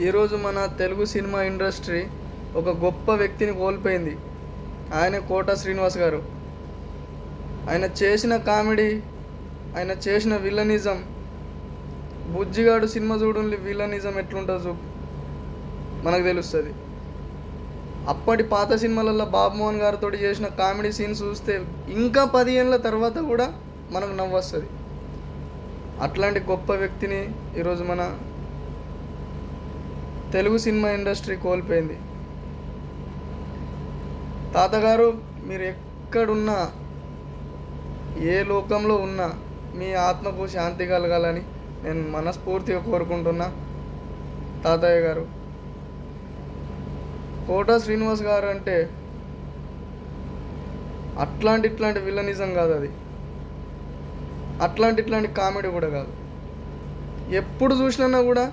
ఈరోజు మన Telugu cinema industry ఒక గొప్ప వ్యక్తిని కోల్పోయింది. ఆయన కోట శ్రీనివాస్ గారు. ఆయన చేసిన కామెడీ ఆయన చేసిన విలనిజం బుజ్జిగాడు సినిమా చూడండి విలనిజం ఎట్లుంటుందో చూ మనకు తెలుస్తుంది. అప్పటి పాత సినిమాలలో బాబుమోహన్ గారితో చేసిన కామెడీ సీన్స్ చూస్తే ఇంకా పది ఏళ్ళ తర్వాత కూడా మనకు నవ్వు వస్తుంది అట్లాంటి గొప్ప వ్యక్తిని ఈరోజు మన తెలుగు సినిమా ఇండస్ట్రీ కోల్పోయింది. తాతగారు మీరు ఎక్కడున్నా ఏ లోకంలో ఉన్నా మీ ఆత్మకు శాంతి కలగాలని నేను మనస్ఫూర్తిగా కోరుకుంటున్నా తాతయ్య గారు. కోట శ్రీనివాస్ గారు అంటే అట్లాంటి ఇట్లాంటి విలనిజం కాదు అది. అట్లాంటి ఇట్లాంటి కామెడీ కూడా కాదు. ఎప్పుడు చూసినా కూడా